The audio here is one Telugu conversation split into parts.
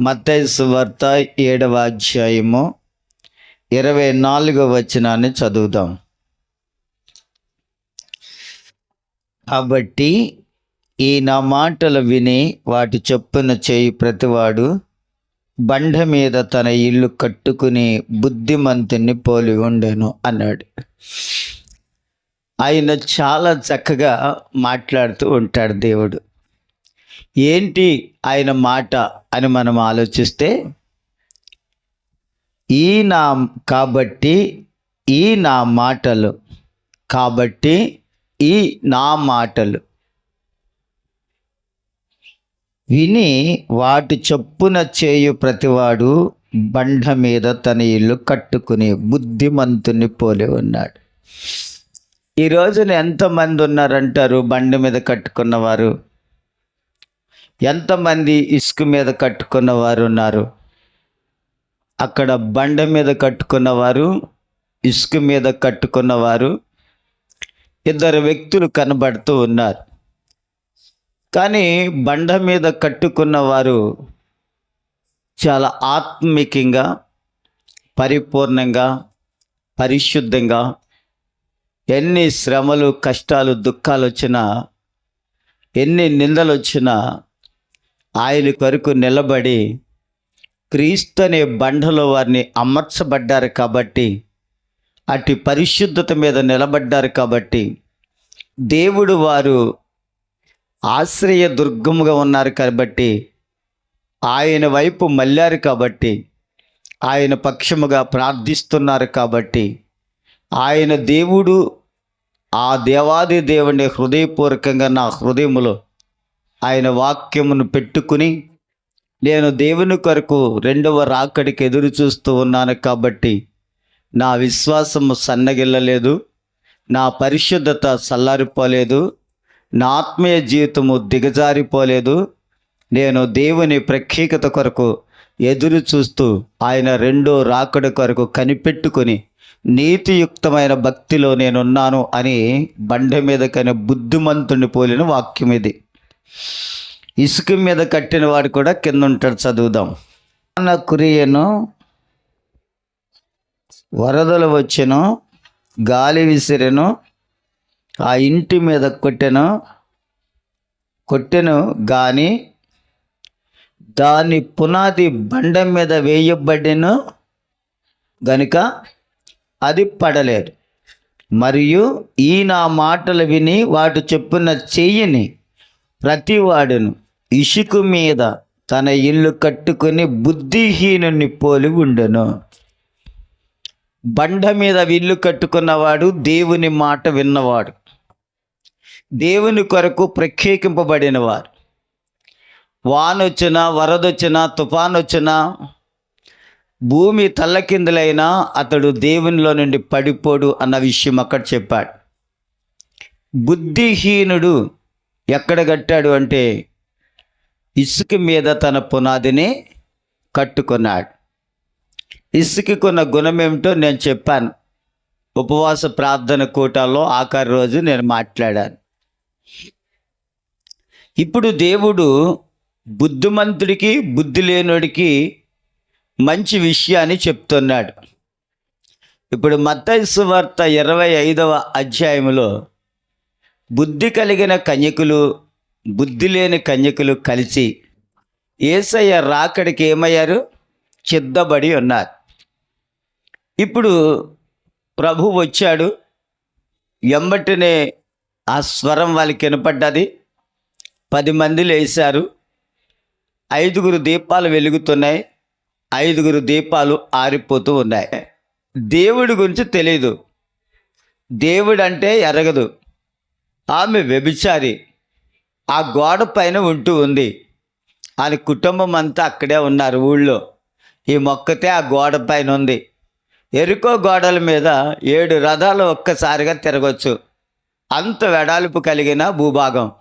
మత్తైసు వార్త ఏడవ అధ్యాయము ఇరవై నాలుగవ వచనాన్ని చదువుదాం. కాబట్టి ఈ నా మాటలు విని వాటి చొప్పున చేయి ప్రతివాడు బండ మీద తన ఇల్లు కట్టుకుని బుద్ధిమంతుని పోలి ఉండెను అన్నాడు. ఆయన చాలా చక్కగా మాట్లాడుతూ ఉంటాడు దేవుడు. ఏంటి ఆయన మాట అని మనం ఆలోచిస్తే ఈ నా కాబట్టి ఈ నా మాటలు కాబట్టి ఈ నా మాటలు విని వాటి చొప్పున చేయు ప్రతివాడు బండ మీద తన ఇల్లు కట్టుకుని బుద్ధిమంతుని పోలి ఉన్నాడు. ఈ రోజున ఎంతమంది ఉన్నారంటారు బండి మీద కట్టుకున్నవారు? ఎంతమంది ఇసుక మీద కట్టుకున్న వారు ఉన్నారు? అక్కడ బండ మీద కట్టుకున్నవారు ఇసుక మీద కట్టుకున్నవారు ఇద్దరు వ్యక్తులు కనబడుతూ ఉన్నారు. కానీ బండ మీద కట్టుకున్న వారు చాలా ఆత్మికంగా పరిపూర్ణంగా పరిశుద్ధంగా ఎన్ని శ్రమలు కష్టాలు దుఃఖాలు వచ్చినా ఎన్ని నిందలు వచ్చినా ఆయన కొరకు నిలబడి క్రీస్తు అనే బండలో వారిని అమర్చబడ్డారు కాబట్టి అటు పరిశుద్ధత మీద నిలబడ్డారు కాబట్టి దేవుడు వారు ఆశ్రయ దుర్గముగా ఉన్నారు కాబట్టి ఆయన వైపు మళ్ళారు కాబట్టి ఆయన పక్షముగా ప్రార్థిస్తున్నారు కాబట్టి ఆయన దేవుడు ఆ దేవాది దేవుని హృదయపూర్వకంగా నా హృదయములో ఆయన వాక్యమును పెట్టుకుని నేను దేవుని కొరకు రెండవ రాకడికి ఎదురు చూస్తూ ఉన్నాను కాబట్టి నా విశ్వాసము సన్నగిల్లలేదు నా పరిశుద్ధత సల్లారిపోలేదు నా ఆత్మీయ జీవితము దిగజారిపోలేదు. నేను దేవుని ప్రత్యేకత కొరకు ఎదురు చూస్తూ ఆయన రెండో రాకడి కొరకు కనిపెట్టుకుని నీతియుక్తమైన భక్తిలో నేనున్నాను అని బండ మీద కని బుద్ధిమంతుని పోలిన వాక్యం ఇది ఇసుక మీద కట్టిన వాడు కూడా కింద ఉంటాడు చదువుదాం. నా కురియను వరదలు వచ్చెను గాలి విసిరెను ఆ ఇంటి మీద కొట్టెను కొట్టెను కానీ దాని పునాది బండ మీద వేయబడిను గనుక అది పడలేదు. మరియు ఈ నా మాటలు విని వాటి చెప్పున చెయ్యని ప్రతివాడును ఇసుకు మీద తన ఇల్లు కట్టుకొని బుద్ధిహీనుని పోలి ఉండెను. బండ మీద ఇల్లు కట్టుకున్నవాడు దేవుని మాట విన్నవాడు. దేవుని కొరకు ప్రత్యేకింపబడినవారు. వానొచ్చినా వరదొచ్చినా తుఫానొచ్చినా భూమి తల్లకిందులైనా అతడు దేవునిలో నుండి పడిపోడు అన్న విషయం అక్కడ చెప్పాడు. బుద్ధిహీనుడు ఎక్కడ కట్టాడు అంటే ఇసుక మీద తన పునాదిని కట్టుకున్నాడు. ఇసుకకున్న గుణం ఏమిటో నేను చెప్పాను. ఉపవాస ప్రార్థన కూటాల్లో ఆఖరి రోజు నేను మాట్లాడాను. ఇప్పుడు దేవుడు బుద్ధిమంతుడికి బుద్ధి లేనుడికి మంచి విషయాన్ని చెప్తున్నాడు. ఇప్పుడు మత్తైసు వార్త ఇరవై ఐదవ అధ్యాయంలో బుద్ధి కలిగిన కన్యకులు బుద్ధి లేని కన్యకులు కలిసి ఏసయ్య రాకడికి ఏమయ్యారు? చిద్దబడి ఉన్నారు. ఇప్పుడు ప్రభు వచ్చాడు. ఎంబటినే ఆ స్వరం వాళ్ళకి వినపడ్డది. పది మంది లేచారు. ఐదుగురు దీపాలు వెలుగుతున్నాయి. ఐదుగురు దీపాలు ఆరిపోతూ ఉన్నాయి. దేవుడి గురించి తెలియదు దేవుడు అంటే ఎరగదు. ఆమె వ్యభిచారి. ఆ గోడ పైన ఉంటూ ఉంది. ఆయన కుటుంబం అంతా అక్కడే ఉన్నారు ఊళ్ళో. ఈ మొక్కతే ఆ గోడ పైన ఉంది. ఎరుకో గోడల మీద ఏడు రథాలు ఒక్కసారిగా తిరగచ్చు. అంత వెడల్పు కలిగిన భూభాగం.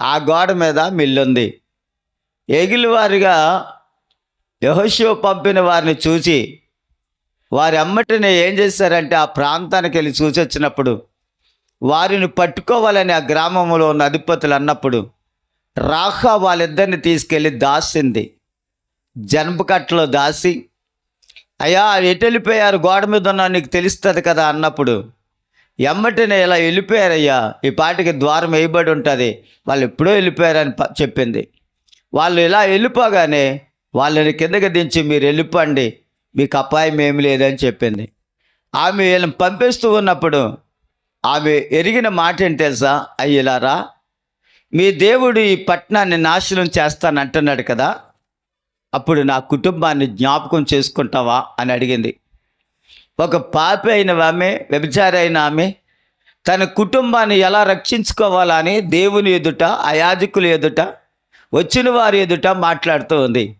ఆ గోడ మీద మిల్లుంది. ఎగిలివారిగా యహోషువ పంపిన వారిని చూసి వారి అమ్మటిని ఏం చేశారంటే ఆ ప్రాంతానికి వెళ్ళి చూసి వచ్చినప్పుడు వారిని పట్టుకోవాలని ఆ గ్రామంలో ఉన్న అధిపతులు అన్నప్పుడు రాహా వాళ్ళిద్దరిని తీసుకెళ్ళి దాసింది. జనప కట్టలో దాసి అయ్యా ఎటు వెళ్ళిపోయారు? గోడ మీద ఉన్నా నీకు తెలుస్తుంది కదా అన్నప్పుడు ఎమ్మటినే ఇలా వెళ్ళిపోయారయ్యా. ఈ పాటికి ద్వారం వేయబడి ఉంటుంది. వాళ్ళు ఎప్పుడో వెళ్ళిపోయారని చెప్పింది. వాళ్ళు ఇలా వెళ్ళిపోగానే వాళ్ళని కిందకి దించి మీరు వెళ్ళిపోండి. మీకు అపాయం ఏమి లేదని చెప్పింది. ఆమె వీళ్ళని పంపిస్తూ ఉన్నప్పుడు ఆమె ఎరిగిన మాట ఏంటి తెలుసా? అయ్యలారా మీ దేవుడు ఈ పట్టణాన్ని నాశనం చేస్తానంటున్నాడు కదా. అప్పుడు నా కుటుంబాన్ని జ్ఞాపకం చేసుకుంటావా? అని అడిగింది. ఒక పాపి అయిన ఆమె వ్యభిచారి అయిన ఆమె తన కుటుంబాన్ని ఎలా రక్షించుకోవాలని దేవుని ఎదుట అయాజకులు ఎదుట వచ్చిన వారి ఎదుట మాట్లాడుతూ ఉంది.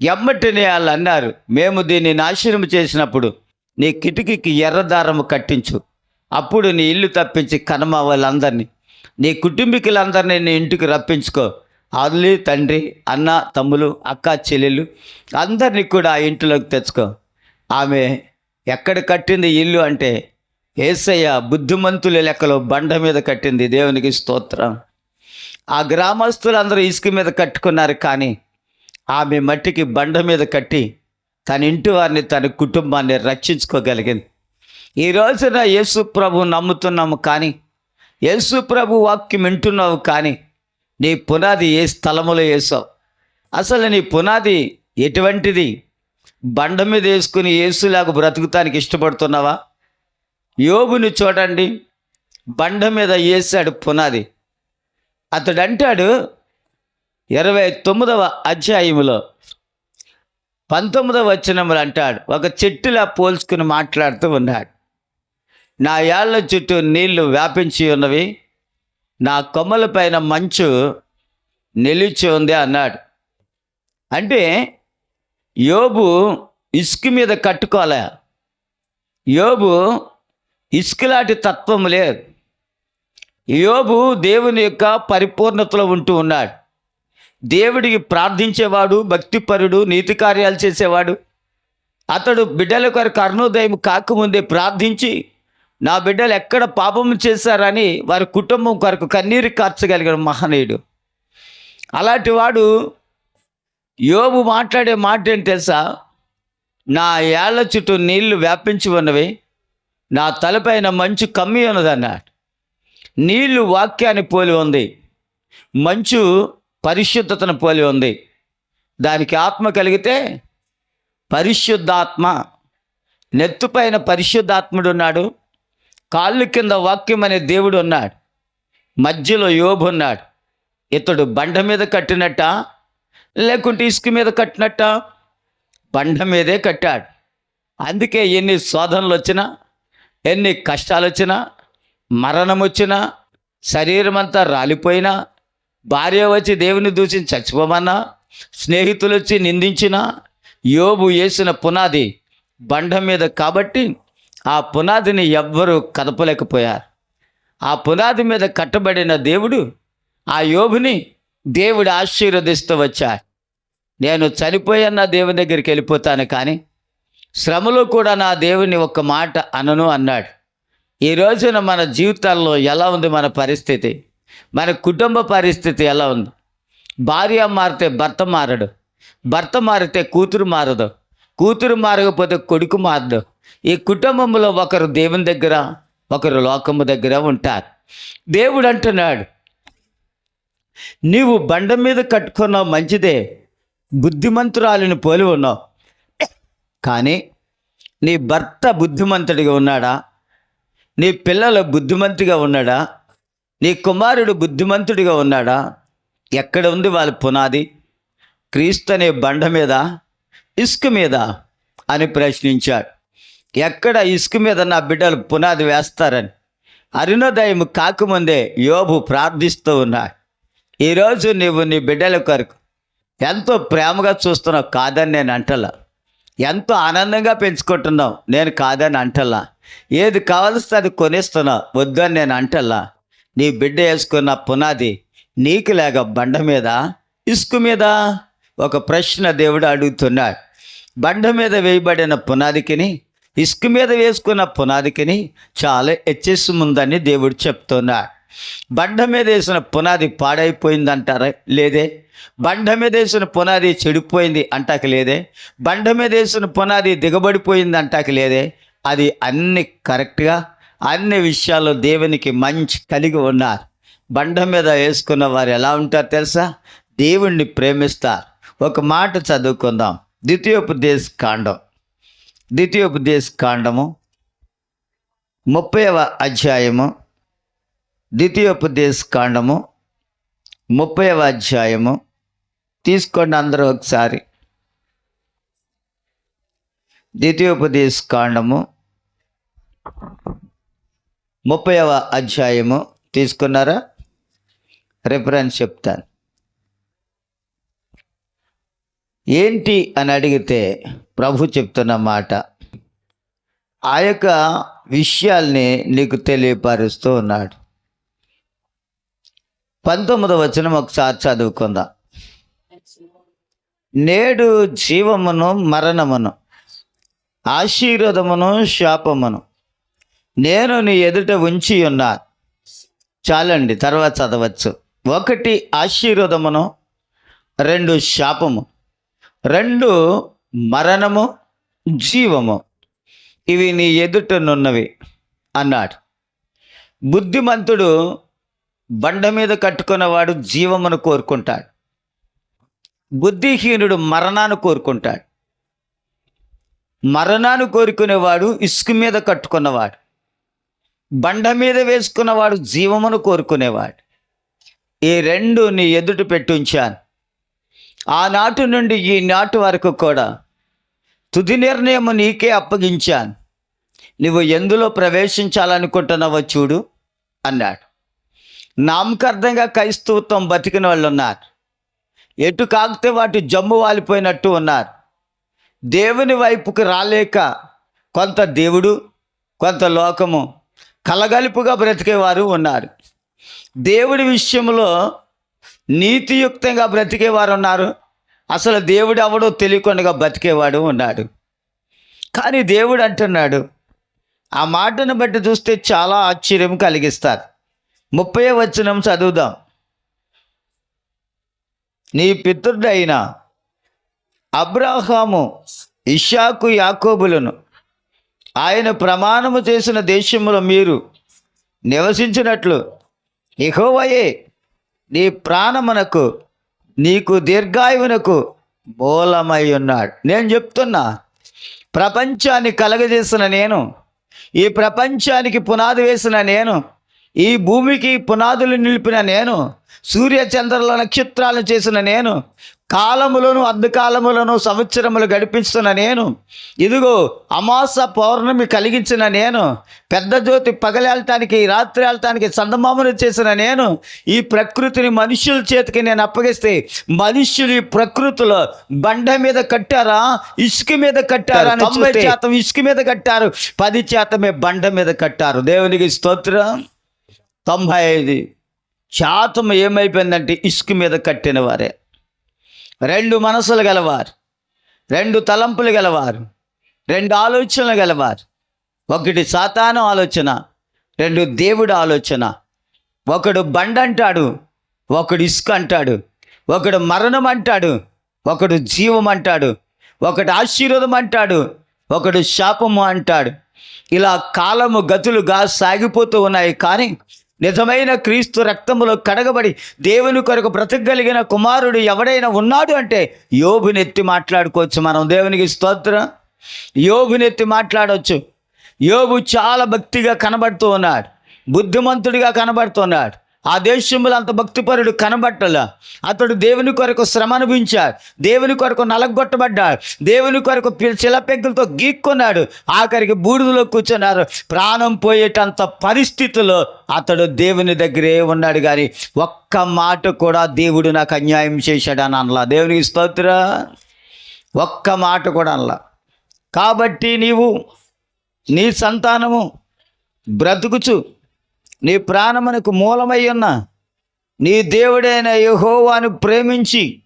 ఎమ్మటిని వాళ్ళు అన్నారు మేము దీన్ని నాశనం చేసినప్పుడు నీ కిటికీకి ఎర్రదారము కట్టించు. అప్పుడు నీ ఇల్లు తప్పించి కనమ వాళ్ళందరినీ నీ కుటుంబీకులందరినీ నీ ఇంటికి రప్పించుకో. అల్లి తండ్రి అన్న తమ్ములు అక్క చెల్లెలు అందరినీ కూడా ఆ ఇంటిలోకి తెచ్చుకో. ఆమె ఎక్కడ కట్టింది ఇల్లు అంటే ఏసయ్య బుద్ధిమంతుల లెక్కలో బండ మీద కట్టింది దేవునికి స్తోత్రం. ఆ గ్రామస్తులందరూ ఇసుక మీద కట్టుకున్నారు కానీ ఆమె మట్టికి బండ మీద కట్టి తన ఇంటి వారిని తన కుటుంబాన్ని రక్షించుకోగలిగింది. ఈ రోజున యేసు ప్రభు నమ్ముతున్నాము కానీ యేసు ప్రభు వాక్యం వింటున్నావు కానీ నీ పునాది ఏ స్థలములో వేసావు? అసలు నీ పునాది ఎటువంటిది? బండ మీద వేసుకుని యేసులాగా బ్రతుకుతానికి ఇష్టపడుతున్నావా? యోగుని చూడండి బండ మీద వేసాడు పునాది. అతడు అంటాడు ఇరవై తొమ్మిదవ అధ్యాయములో పంతొమ్మిదవ వచనములు అంటాడు ఒక చెట్టులా పోల్చుకుని మాట్లాడుతూ ఉన్నాడు. నా ఏళ్ళ చుట్టూ నీళ్ళు వ్యాపించి ఉన్నవి. నా కొమ్మల పైన మంచు నిలిచి ఉంది అన్నాడు. అంటే యోబు ఇసుక మీద కట్టుకోలే. యోబు ఇసుకలాంటి తత్వం లేదు. యోబు దేవుని యొక్క పరిపూర్ణతలో ఉంటూ ఉన్నాడు. దేవుడికి ప్రార్థించేవాడు భక్తిపరుడు నీతి కార్యాలు చేసేవాడు. అతడు బిడ్డల కొరకు అరుణోదయం కాకముందే ప్రార్థించి నా బిడ్డలు ఎక్కడ పాపం చేశారని వారి కుటుంబం కొరకు కన్నీరు కార్చగలిగిన మహనీయుడు. అలాంటి వాడు యోబు మాట్లాడే మాట ఏంటి తెలుసా? నా ఏళ్ళ చుట్టూ నీళ్ళు వ్యాపించి ఉన్నవి నా తలపైన మంచు కమ్మి ఉన్నదన్నాడు. నీళ్ళు వాక్యాన్ని పోలి ఉంది మంచు పరిశుద్ధతను పోలి ఉంది. దానికి ఆత్మ కలిగితే పరిశుద్ధాత్మ నెత్తుపైన పరిశుద్ధాత్ముడు ఉన్నాడు. కాళ్ళు కింద వాక్యం అనే దేవుడు ఉన్నాడు. మధ్యలో యోబు ఉన్నాడు. ఇతడు బండ మీద కట్టినట్ట? లేకుంటే ఇసుక మీద కట్టినట్ట? బండ మీదే కట్టాడు. అందుకే ఎన్ని శోధనలు వచ్చినా ఎన్ని కష్టాలు వచ్చినా మరణం వచ్చినా శరీరం అంతా రాలిపోయినా భార్య వచ్చి దేవుని దూషించి చచ్చిపోమన్నా స్నేహితులు వచ్చి నిందించినా యోబు వేసిన పునాది బండ మీద కాబట్టి ఆ పునాదిని ఎవ్వరూ కదపలేకపోయారు. ఆ పునాది మీద కట్టబడిన దేవుడు ఆ యోబుని దేవుడు ఆశీర్వదిస్తూ వచ్చాడు. నేను చనిపోయన్న దేవుని దగ్గరికి వెళ్ళిపోతాను కానీ శ్రమలో కూడా నా దేవుని ఒక్క మాట అనను అన్నాడు. ఈ రోజున మన జీవితాల్లో ఎలా ఉంది మన పరిస్థితి? మన కుటుంబ పరిస్థితి ఎలా ఉంది? భార్య మారితే భర్త మారడు భర్త మారితే కూతురు మారదు కూతురు మారకపోతే కొడుకు మారదు ఈ కుటుంబంలో ఒకరు దేవుని దగ్గర ఒకరు లోకము దగ్గర ఉంటారు. దేవుడు అంటున్నాడు నీవు బండ మీద కట్టుకున్నావు మంచిదే బుద్ధిమంతురాలిని పోలి ఉన్నావు. కానీ నీ భర్త బుద్ధిమంతుడిగా ఉన్నాడా? నీ పిల్లలు బుద్ధిమంతుడిగా ఉన్నాడా? నీ కుమారుడు బుద్ధిమంతుడిగా ఉన్నాడా? ఎక్కడ ఉంది వాళ్ళ పునాది? క్రీస్తు అనే బండ మీద ఇసుక మీద? అని ప్రశ్నించాడు. ఎక్కడ ఇసుక మీద నా బిడ్డలు పునాది వేస్తారని. అరుణోదయం కాకముందే యోబు ప్రార్థిస్తూ ఉన్నా ఈరోజు నీవు నీ బిడ్డల కొరకు ఎంతో ప్రేమగా చూస్తున్నావు కాదని నేను అంటలా. ఎంతో ఆనందంగా పెంచుకుంటున్నావు నేను కాదని అంటలా. ఏది కావలిస్తే అది కొనిస్తున్నావు వద్దని నేను అంటలా. నీ బిడ్డ వేసుకున్న పునాది నీకు లేక బండ మీద ఇసుక మీద? ఒక ప్రశ్న దేవుడు అడుగుతున్నాడు. బండ మీద వేయబడిన పునాదికిని ఇసుక మీద వేసుకున్న పునాదికిని చాలా హెచ్చెస్ ఉందని దేవుడు చెప్తున్నాడు. బండ మీద వేసిన పునాది పాడైపోయింది అంటారా లేదే. బండ మీద వేసిన పునాది చెడిపోయింది అంటాక లేదే. బండ మీద వేసిన పునాది దిగబడిపోయింది అంటాక లేదే. అది అన్ని కరెక్ట్గా అన్ని విషయాల్లో దేవునికి మంచి కలిగి ఉన్నారు. బండ మీద వేసుకున్న వారు ఎలా ఉంటారు తెలుసా? దేవుణ్ణి ప్రేమిస్తారు. ఒక మాట చదువుకుందాం. ద్వితీయోపదేశ కాండం. ద్వితీయోపదేశ కాండము ముప్పైవ అధ్యాయము ద్వితీయోపదేశ కాండము ముప్పైవ అధ్యాయము. తీసుకోండి అందరూ ఒకసారి. ద్వితీయోపదేశ కాండము ముప్పైవ అధ్యాయము. తీసుకున్నారా? రిఫరెన్స్ చెప్తాను. ఏంటి అని అడిగితే ప్రభు చెప్తున్న మాట. ఆ యొక్క విషయాల్ని నీకు తెలియపరుస్తూ ఉన్నాడు. పంతొమ్మిదవ వచనం ఒకసారి చదువుకుందాం. నేడు జీవమును మరణమును ఆశీర్వదమును శాపమును నేను నీ ఎదుట ఉంచి ఉన్నా. చాలండి తర్వాత చదవచ్చు. ఒకటి ఆశీర్వాదమును రెండు శాపము రెండు మరణము జీవము. ఇవి నీ ఎదుటనున్నవి అన్నాడు. బుద్ధిమంతుడు బండ మీద కట్టుకున్నవాడు జీవమును కోరుకుంటాడు. బుద్ధిహీనుడు మరణాన్ని కోరుకుంటాడు. మరణాన్ని కోరుకునేవాడు ఇసుక మీద కట్టుకున్నవాడు. బండ మీద వేసుకున్నవాడు జీవమును కోరుకునేవాడు. ఈ రెండు నీ ఎదుట పెట్టుంచాను ఆనాటి నుండి ఈ వరకు కూడా తుది నిర్ణయం నీకే అప్పగించాను. నువ్వు ఎందులో ప్రవేశించాలనుకుంటున్నావో చూడు అన్నాడు. నామకార్థంగా క్రైస్తవత్వం బతికిన వాళ్ళు ఉన్నారు ఎటు కాకితే వాటి జమ్ము వాలిపోయినట్టు ఉన్నారు. దేవుని వైపుకి రాలేక కొంత దేవుడు కొంత లోకము కలగలుపుగా బ్రతికేవారు ఉన్నారు. దేవుడి విషయంలో నీతియుక్తంగా బ్రతికేవారు ఉన్నారు అసలు దేవుడు ఎవడో తెలియకుండా బతికేవాడు ఉన్నాడు. కానీ దేవుడు అంటున్నాడు ఆ మాటను బట్టి చూస్తే చాలా ఆశ్చర్యం కలిగిస్తారు. ముప్పై వచనం చదువుదాం. నీ పితృడైన అబ్రాహాము ఇషాకు యాకోబులను ఆయన ప్రమాణము చేసిన దేశంలో మీరు నివసించినట్లు ఇహోవయే నీ ప్రాణమునకు నీకు దీర్ఘాయువునకు మూలమై ఉన్నాడు. నేను చెప్తున్నా ప్రపంచాన్ని కలగజేసిన నేను ఈ ప్రపంచానికి పునాది వేసిన నేను ఈ భూమికి పునాదులు నిలిపిన నేను సూర్యచంద్రుల నక్షత్రాలను చేసిన నేను కాలములను అర్ధకాలములను సంవత్సరములు గడిపిస్తున్న నేను. ఇదిగో అమాస పౌర్ణమి కలిగించిన నేను. పెద్ద జ్యోతి పగలేళ్ళటానికి రాత్రి వెళ్ళటానికి చందమామను చేసిన నేను. ఈ ప్రకృతిని మనుషుల చేతికి నేను అప్పగిస్తే మనుషులు ఈ ప్రకృతిలో బండ మీద కట్టారా ఇసుక మీద కట్టారా తొంభై శాతం ఇసుక మీద కట్టారు. పది శాతమే బండ మీద కట్టారు. దేవునికి స్తోత్రం. తొంభై ఐదు శాతం ఏమైపోయిందంటే ఇసుక మీద కట్టిన వారే. రెండు మనసులు గలవారు రెండు తలంపులు గలవారు రెండు ఆలోచనలు గలవారు. ఒకటి సాతాను ఆలోచన రెండు దేవుడు ఆలోచన. ఒకడు బండ అంటాడు ఒకడు ఇసుక అంటాడు. ఒకడు మరణం అంటాడు ఒకడు జీవం అంటాడు. ఒకడు ఆశీర్వాదం అంటాడు ఒకడు శాపము అంటాడు. ఇలా కాలము గతులుగా సాగిపోతూ ఉన్నాయి కానీ నిజమైన క్రీస్తు రక్తములో కడగబడి దేవుని కొరకు బ్రతకగలిగిన కుమారుడు ఎవడైనా ఉన్నాడు అంటే యోబునెత్తి మాట్లాడుకోవచ్చు మనం. దేవునికి స్తోత్రం. యోబునెత్తి మాట్లాడవచ్చు యోబు చాలా భక్తిగా కనబడుతూ ఉన్నాడు. బుద్ధిమంతుడిగా కనబడుతున్నాడు ఆ దేశంలో అంత భక్తిపరుడు కనబట్టలా. అతడు దేవుని కొరకు శ్రమ అనుభవించాడు. దేవుని కొరకు నలగొట్టబడ్డాడు. దేవుని కొరకు పి- చిలపెగ్గులతో గీక్కున్నాడు. ఆఖరికి బూడిదలో కూర్చున్నారు. ప్రాణం పోయేటంత పరిస్థితిలో అతడు దేవుని దగ్గరే ఉన్నాడు కానీ ఒక్క మాట కూడా దేవుడు నాకు అన్యాయం చేశాడు అని అనలా. దేవునికి స్తోత్ర. ఒక్క మాట కూడా అనలా. కాబట్టి నీవు నీ సంతానము బ్రతుకుచు. నీ ప్రాణమునకు మూలమై ఉన్న నీ దేవుడైన యహోవాను ప్రేమించి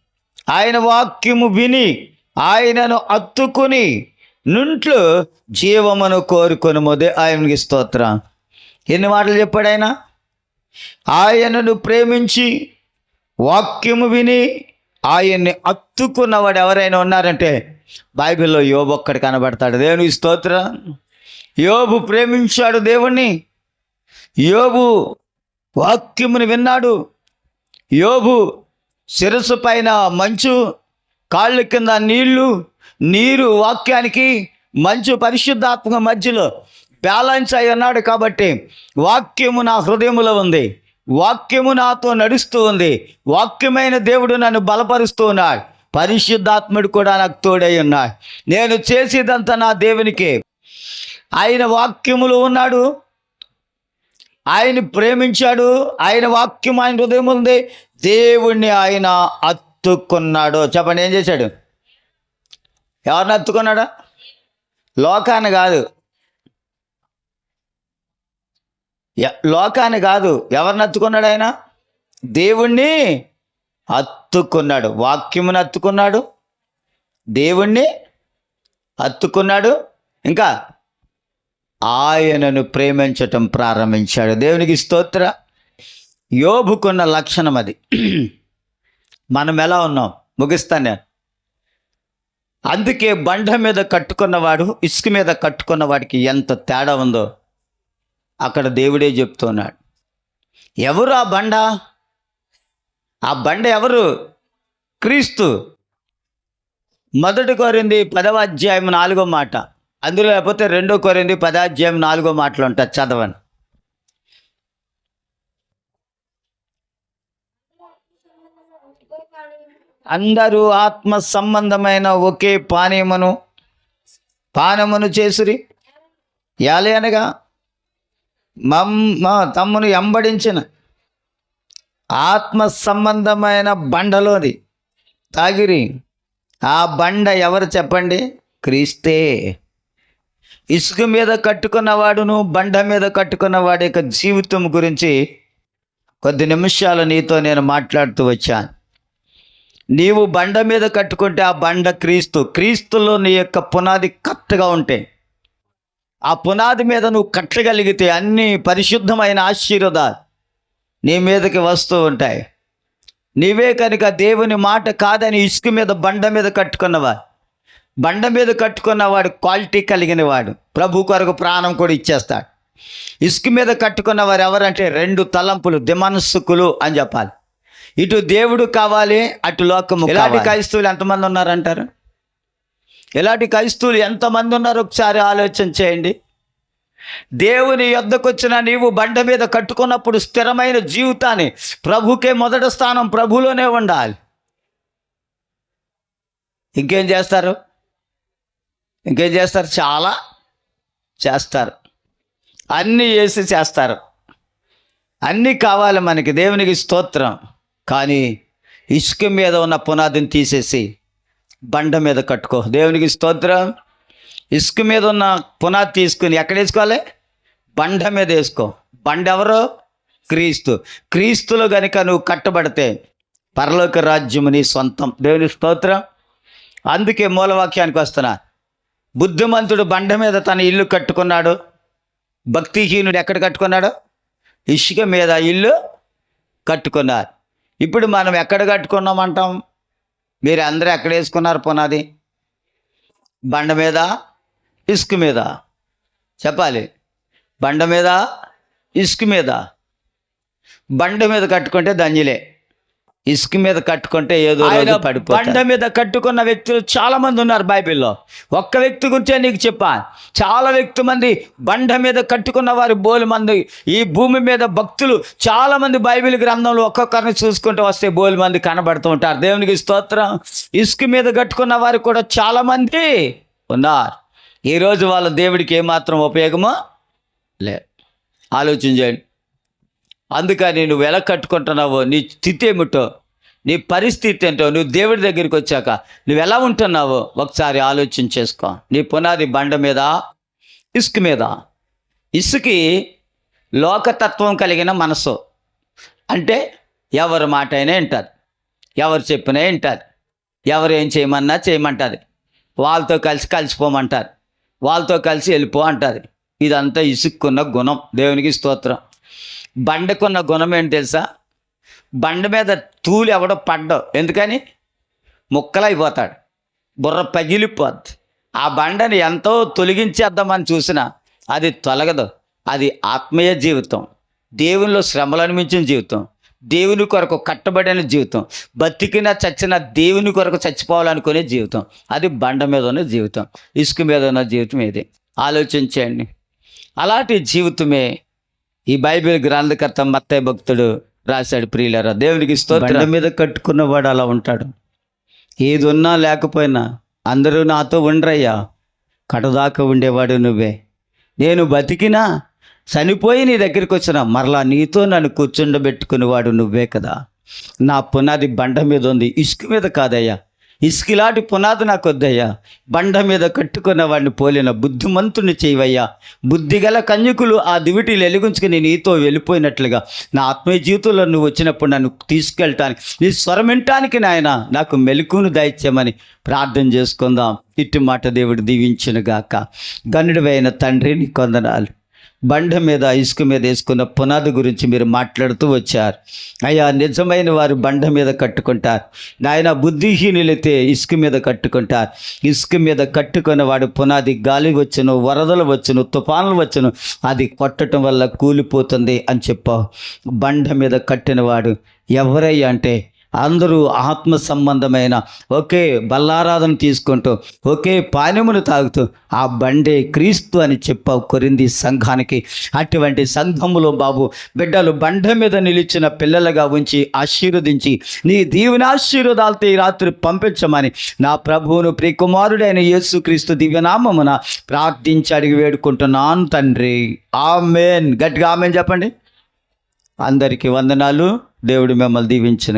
ఆయన వాక్యము విని ఆయనను అత్తుకుని నుంట్లో జీవమును కోరుకొని మొదే ఆయనకి స్తోత్రం. ఎన్ని మాటలు చెప్పాడు ఆయన? ఆయనను ప్రేమించి వాక్యము విని ఆయన్ని అత్తుకున్నవాడు ఎవరైనా ఉన్నారంటే బైబిల్లో యోబు ఒక్కడు కనబడతాడు. దేవునికి స్తోత్రం. యోబు ప్రేమించాడు దేవుణ్ణి. యోబు వాక్యమును విన్నాడు. యోబు శిరస్సు పైన మంచు కాళ్ళు కింద నీళ్ళు నీరు వాక్యానికి మంచు పరిశుద్ధాత్మక మధ్యలో బ్యాలెన్స్ అయి ఉన్నాడు కాబట్టి వాక్యము నా హృదయములో ఉంది. వాక్యము నాతో నడుస్తూ ఉంది. వాక్యమైన దేవుడు నన్ను బలపరుస్తూ ఉన్నాడు. పరిశుద్ధాత్ముడు కూడా నాకు తోడై ఉన్నాడు. నేను చేసేదంతా నా దేవునికి. ఆయన వాక్యములో ఉన్నాడు. ఆయన ప్రేమించాడు. ఆయన వాక్యం ఆయన హృదయం ఉంది. దేవుణ్ణి ఆయన అత్తుకున్నాడు. చెప్పండి ఏం చేశాడు? ఎవరిని అత్తుకున్నాడా? లోకాన్ని కాదు. ఎ- లోకాన్ని కాదు. ఎవరిని అత్తుకున్నాడు ఆయన? దేవుణ్ణి అత్తుకున్నాడు. వాక్యమును అత్తుకున్నాడు. దేవుణ్ణి అత్తుకున్నాడు. ఇంకా ఆయనను ప్రేమించటం ప్రారంభించాడు. దేవునికి స్తోత్ర. యోబుకున్న లక్షణం అది. మనం ఎలా ఉన్నాం? ముగిస్తాను నేను. అందుకే బండ మీద కట్టుకున్నవాడు ఇసుక మీద కట్టుకున్న వాడికి ఎంత తేడా ఉందో అక్కడ దేవుడే చెప్తున్నాడు. ఎవరు ఆ బండ? ఆ బండ ఎవరు? క్రీస్తు. మొదటి కోరింది పదవ అధ్యాయం నాలుగో మాట. అందులో లేకపోతే రెండో కొరింది పదాధ్యాయం నాలుగో మాటలు ఉంటుంది చదవను అందరూ ఆత్మ సంబంధమైన ఒకే పానీయమును పానమును చేసిరి. యాలి అనగా మమ్మ తమ్మును ఎంబడించిన ఆత్మ సంబంధమైన బండలోది తాగిరి. ఆ బండ ఎవరు చెప్పండి? క్రీస్తే. ఇసుక మీద కట్టుకున్నవాడును బండ మీద కట్టుకున్నవాడి యొక్క జీవితం గురించి కొద్ది నిమిషాలు నీతో నేను మాట్లాడుతూ వచ్చాను. నీవు బండ మీద కట్టుకుంటే ఆ బండ క్రీస్తు క్రీస్తులో నీ యొక్క పునాది కరెక్ట్గా ఉంటే ఆ పునాది మీద నువ్వు కట్టగలిగితే అన్ని పరిశుద్ధమైన ఆశీర్వాదాలు నీ మీదకి వస్తూ ఉంటాయి. నీవే కనుక దేవుని మాట కాదని ఇసుక మీద బండ మీద కట్టుకున్నవా బండ మీద కట్టుకున్నవాడు క్వాలిటీ కలిగిన వాడు. ప్రభు కొరకు ప్రాణం కూడా ఇచ్చేస్తాడు. ఇసుక మీద కట్టుకున్న వారు ఎవరంటే రెండు తలంపులు దిమనస్సుకులు అని చెప్పాలి. ఇటు దేవుడు కావాలి అటు లోకము ఇలాంటి క్రైస్తవులు ఎంతమంది ఉన్నారంటారు? ఇలాంటి క్రైస్తవులు ఎంతమంది ఉన్నారు? ఒకసారి ఆలోచన చేయండి. దేవుని యొద్దకొచ్చిన నీవు బండ మీద కట్టుకున్నప్పుడు స్థిరమైన జీవితాన్ని ప్రభుకే మొదటి స్థానం ప్రభులోనే ఉండాలి. ఇంకేం చేస్తారు? ఇంకేం చేస్తారు? చాలా చేస్తారు. అన్నీ వేసి చేస్తారు. అన్నీ కావాలి మనకి. దేవునికి స్తోత్రం. కానీ ఇసుక మీద ఉన్న పునాదిని తీసేసి బండ మీద కట్టుకో. దేవునికి స్తోత్రం. ఇసుక మీద ఉన్న పునాది తీసుకుని ఎక్కడ వేసుకోవాలి? బండ మీద వేసుకో. బండ ఎవరు? క్రీస్తు. క్రీస్తులో గనుక నువ్వు కట్టబడితే పరలోక రాజ్యము నీ సొంతం. దేవుని స్తోత్రం. అందుకే మూలవాక్యానికి వస్తున్నా. బుద్ధిమంతుడు బండ మీద తన ఇల్లు కట్టుకున్నాడు. భక్తిహీనుడు ఎక్కడ కట్టుకున్నాడు? ఇసుక మీద ఇల్లు కట్టుకున్నారు. ఇప్పుడు మనం ఎక్కడ కట్టుకున్నామంటాం మీరు అందరూ ఎక్కడ వేసుకున్నారు పునాది? బండ మీద ఇసుక మీద. చెప్పాలి. బండ మీద ఇసుక మీద. బండ మీద కట్టుకుంటే ధన్యులే. ఇసుక మీద కట్టుకుంటే ఏదో పడిపోతారు. బండ మీద కట్టుకున్న వ్యక్తులు చాలా మంది ఉన్నారు బైబిల్లో. ఒక్క వ్యక్తి గురించే నీకు చెప్పా. చాలా వ్యక్తి మంది బండ మీద కట్టుకున్న వారు బోలు మంది. ఈ భూమి మీద భక్తులు చాలా మంది బైబిల్ గ్రంథంలో ఒక్కొక్కరిని చూసుకుంటూ వస్తే బోలు మంది కనబడుతూ ఉంటారు. దేవునికి స్తోత్రం. ఇసుక మీద కట్టుకున్న వారు కూడా చాలా మంది ఉన్నారు. ఈరోజు వాళ్ళ దేవుడికి ఏమాత్రం ఉపయోగమో లే ఆలోచన చేయండి. అందుకని నువ్వు ఎలా కట్టుకుంటున్నావో నీ స్థితి ఏమిటో నీ పరిస్థితి ఏంటో నువ్వు దేవుడి దగ్గరికి వచ్చాక నువ్వు ఎలా ఉంటున్నావో ఒకసారి ఆలోచన చేసుకో. నీ పునాది బండ మీద ఇసుక మీద. ఇసుకి లోకతత్వం కలిగిన మనసు. అంటే ఎవరి మాట అయినా వింటారు. ఎవరు చెప్పినా వింటారు. ఎవరు ఏం చేయమన్నా చేయమంటారు. వాళ్ళతో కలిసి కలిసిపోమంటారు. వాళ్ళతో కలిసి వెళ్ళిపో అంటారు. ఇదంతా ఇసుక్కున్న గుణం. దేవునికి స్తోత్రం. బండకున్న గుణం ఏంటి తెలుసా? బండ మీద తూలి ఎవడో పడ్డవు ఎందుకని? ముక్కలైపోతాడు. బుర్ర పగిలిపోద్ది. ఆ బండని ఎంతో తొలగించేద్దామని చూసినా అది తొలగదు. అది ఆత్మీయ జీవితం. దేవునిలో శ్రమలు మించిన జీవితం. దేవుని కొరకు కట్టబడిన జీవితం. బతికిన చచ్చిన దేవుని కొరకు చచ్చిపోవాలనుకునే జీవితం. అది బండ మీద ఉన్న జీవితం. ఇసుక మీద ఉన్న జీవితం ఇది. ఆలోచించండి అలాంటి జీవితమే ఈ బైబిల్ గ్రంథకర్త మత్తయ్య భక్తుడు రాశాడు ప్రియులరా. దేవునికి స్తోత్రం. బండ మీద కట్టుకున్నవాడు అలా ఉంటాడు. ఏది ఉన్నా లేకపోయినా అందరూ నాతో ఉండరయ్యా. కటదాకా ఉండేవాడు నువ్వే. నేను బతికినా చనిపోయి నీ దగ్గరికి వచ్చిన మరలా నీతో నన్ను కూర్చుండబెట్టుకునేవాడు నువ్వే కదా. నా పునాది బండ మీద ఉంది ఇసుక మీద కాదయ్యా. ఇసుకిలాంటి పునాది నాకు వద్దయ్యా బండ మీద కట్టుకున్న వాడిని పోలిన బుద్ధిమంతుని చేయవయ్యా. బుద్ధిగల కన్యకులు ఆ దివిటీలు వెలిగించుకుని నీతో వెళ్ళిపోయినట్లుగా నా ఆత్మీయ జీవితంలో నువ్వు వచ్చినప్పుడు నన్ను తీసుకెళ్ళటానికి నీ స్వరం వినటానికి నాయన నాకు మెలకును దయచేయమని ప్రార్థన చేసుకుందాం. ఇట్టి మాట దేవుడు దీవించునుగాక. గనుడివైన తండ్రి నీ కొందనాలు. బండ మీద ఇసుక మీద వేసుకున్న పునాది గురించి మీరు మాట్లాడుతూ వచ్చారు. అయ్యా నిజమైన వారు బండ మీద కట్టుకుంటారు. నాయన బుద్ధిహీనులైతే ఇసుక మీద కట్టుకుంటారు. ఇసుక మీద కట్టుకున్న వాడు పునాది గాలి వచ్చును వరదలు వచ్చును తుఫానులు వచ్చును అది కొట్టడం వల్ల కూలిపోతుంది అని చెప్పావు. బండ మీద కట్టినవాడు ఎవరయ్యా అంటే అందరూ ఆత్మ సంబంధమైన ఒకే బల్లారాధన తీసుకుంటూ ఒకే పానీయమును తాగుతూ ఆ బండే క్రీస్తు అని చెప్పావు కొరింది సంఘానికి. అటువంటి సంఘములో బాబు బిడ్డలు బండ మీద నిలిచిన పిల్లలుగా ఉంచి ఆశీర్వదించి నీ దీవెనాశీర్వాదాలతో ఈ రాత్రి పంపించమని నా ప్రభువును ప్రియకుమారుడైన యేసుక్రీస్తు దివ్యనామమున ప్రార్థించి అడిగి వేడుకుంటున్నాను తండ్రి. ఆమెన్. గట్టిగా ఆమెన్ చెప్పండి. అందరికీ వందనాలు. దేవుడు మిమ్మల్ని దీవించిన